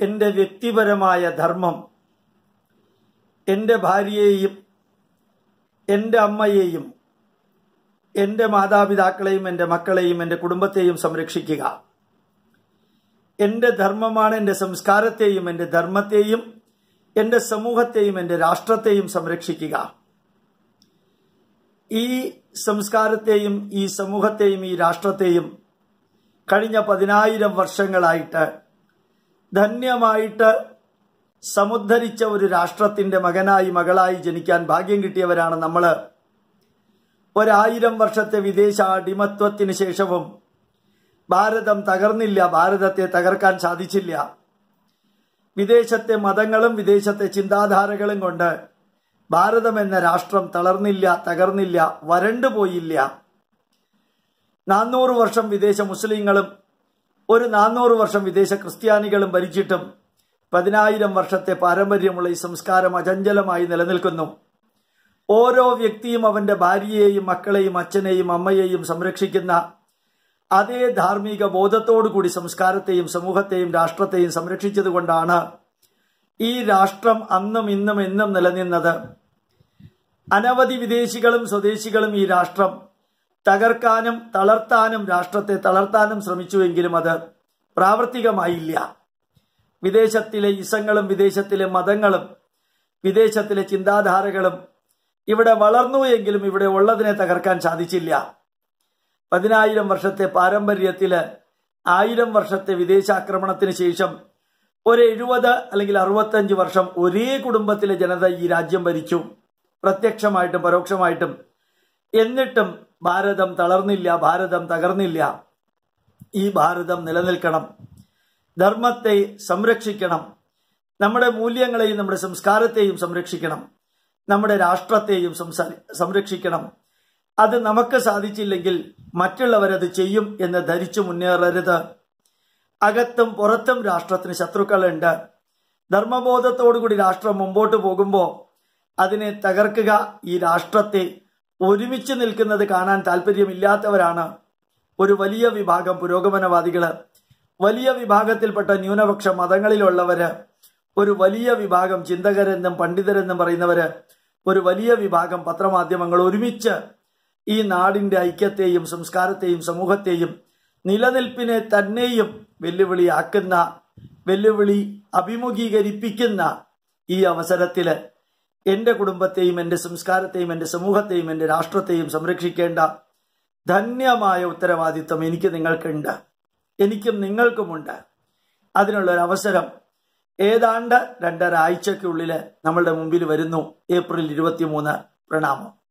എന്റെ വ്യക്തിപരമായ ധർമ്മം എന്റെ ഭാര്യയെയും എന്റെ അമ്മയെയും എന്റെ മാതാപിതാക്കളെയും എന്റെ മക്കളെയും എന്റെ കുടുംബത്തെയും സംരക്ഷിക്കുക. എന്റെ ധർമ്മമാണ് എന്റെ സംസ്കാരത്തെയും എന്റെ ധർമ്മത്തെയും എന്റെ സമൂഹത്തെയും എന്റെ രാഷ്ട്രത്തെയും സംരക്ഷിക്കുക. ഈ സംസ്കാരത്തെയും ഈ സമൂഹത്തെയും ഈ രാഷ്ട്രത്തെയും കഴിഞ്ഞ പതിനായിരം വർഷങ്ങളായിട്ട് ധന്യമായിട്ട് സമുദ്ധരിച്ച ഒരു രാഷ്ട്രത്തിന്റെ മകനായി മകളായി ജനിക്കാൻ ഭാഗ്യം കിട്ടിയവരാണ് നമ്മൾ ഒരായിരം വർഷത്തെ വിദേശ അടിമത്വത്തിന് ശേഷവും ഭാരതം തകർന്നില്ല ഭാരതത്തെ തകർക്കാൻ സാധിച്ചില്ല. വിദേശത്തെ മതങ്ങളും വിദേശത്തെ ചിന്താധാരകളും കൊണ്ട് ഭാരതം എന്ന രാഷ്ട്രം തളർന്നില്ല തകർന്നില്ല വരണ്ടു പോയില്ല നാനൂറ് വർഷം വിദേശ മുസ്ലിങ്ങളും ഒരു നാനൂറ് വർഷം വിദേശ ക്രിസ്ത്യാനികളും ഭരിച്ചിട്ടും പതിനായിരം വർഷത്തെ പാരമ്പര്യമുള്ള ഈ സംസ്കാരം അചഞ്ചലമായി നിലനിൽക്കുന്നു. ഓരോ വ്യക്തിയും അവന്റെ ഭാര്യയെയും മക്കളെയും അച്ഛനെയും അമ്മയെയും സംരക്ഷിക്കുന്ന അതേ ധാർമ്മിക ബോധത്തോടുകൂടി സംസ്കാരത്തെയും സമൂഹത്തെയും രാഷ്ട്രത്തെയും സംരക്ഷിച്ചതുകൊണ്ടാണ് ഈ രാഷ്ട്രം അന്നും ഇന്നും എന്നും നിലനിന്നത്. അനവധി വിദേശികളും സ്വദേശികളും ഈ രാഷ്ട്രം തകർക്കാനും തളർത്താനും രാഷ്ട്രത്തെ തളർത്താനും ശ്രമിച്ചുവെങ്കിലും അത് പ്രാവർത്തികമായില്ല. വിദേശത്തിലെ ഇസങ്ങളും വിദേശത്തിലെ മതങ്ങളും വിദേശത്തിലെ ചിന്താധാരകളും ഇവിടെ വളർന്നു എങ്കിലും ഇവിടെ ഉള്ളതിനെ തകർക്കാൻ സാധിച്ചില്ല. പതിനായിരം വർഷത്തെ പാരമ്പര്യത്തിൽ ആയിരം വർഷത്തെ വിദേശാക്രമണത്തിന് ശേഷം ഒരു എഴുപത് അല്ലെങ്കിൽ അറുപത്തഞ്ച് വർഷം ഒരേ കുടുംബത്തിലെ ജനത ഈ രാജ്യം ഭരിച്ചു. പ്രത്യക്ഷമായിട്ടും പരോക്ഷമായിട്ടും എന്നിട്ടും ഭാരതം തളർന്നില്ല ഭാരതം തകർന്നില്ല. ഈ ഭാരതം നിലനിൽക്കണം. ധർമ്മത്തെ സംരക്ഷിക്കണം. നമ്മുടെ മൂല്യങ്ങളെയും നമ്മുടെ സംസ്കാരത്തെയും സംരക്ഷിക്കണം. നമ്മുടെ രാഷ്ട്രത്തെയും സംരക്ഷിക്കണം. അത് നമുക്ക് സാധിച്ചില്ലെങ്കിൽ മറ്റുള്ളവരത് ചെയ്യും എന്ന് ധരിച്ചു മുന്നേറരുത്. അകത്തും പുറത്തും രാഷ്ട്രത്തിന് ശത്രുക്കളുണ്ട്. ധർമ്മബോധത്തോടുകൂടി രാഷ്ട്രം മുമ്പോട്ട് പോകുമ്പോൾ അതിനെ തകർക്കുക ഈ രാഷ്ട്രത്തെ ഒരുമിച്ച് നിൽക്കുന്നത് കാണാൻ താല്പര്യമില്ലാത്തവരാണ് ഒരു വലിയ വിഭാഗം പുരോഗമനവാദികൾ. വലിയ വിഭാഗത്തിൽപ്പെട്ട ന്യൂനപക്ഷ മതങ്ങളിലുള്ളവര് ഒരു വലിയ വിഭാഗം ചിന്തകരെന്നും പണ്ഡിതരെന്നും പറയുന്നവര് ഒരു വലിയ വിഭാഗം പത്രമാധ്യമങ്ങൾ ഒരുമിച്ച് ഈ നാടിന്റെ ഐക്യത്തെയും സംസ്കാരത്തെയും സമൂഹത്തെയും നിലനിൽപ്പിനെ തന്നെയും വെല്ലുവിളിയാക്കുന്ന വെല്ലുവിളി അഭിമുഖീകരിപ്പിക്കുന്ന ഈ അവസരത്തിൽ എന്റെ കുടുംബത്തെയും എന്റെ സംസ്കാരത്തെയും എന്റെ സമൂഹത്തെയും എന്റെ രാഷ്ട്രത്തെയും സംരക്ഷിക്കേണ്ട ധന്യമായ ഉത്തരവാദിത്വം എനിക്ക് നിങ്ങൾക്കുണ്ട്. എനിക്കും നിങ്ങൾക്കുമുണ്ട്. അതിനുള്ള ഒരു അവസരം ഏതാണ്ട് രണ്ടര ആഴ്ചയ്ക്കുള്ളിൽ നമ്മളുടെ മുമ്പിൽ വരുന്നു. ഏപ്രിൽ ഇരുപത്തിമൂന്ന് പ്രണാമം.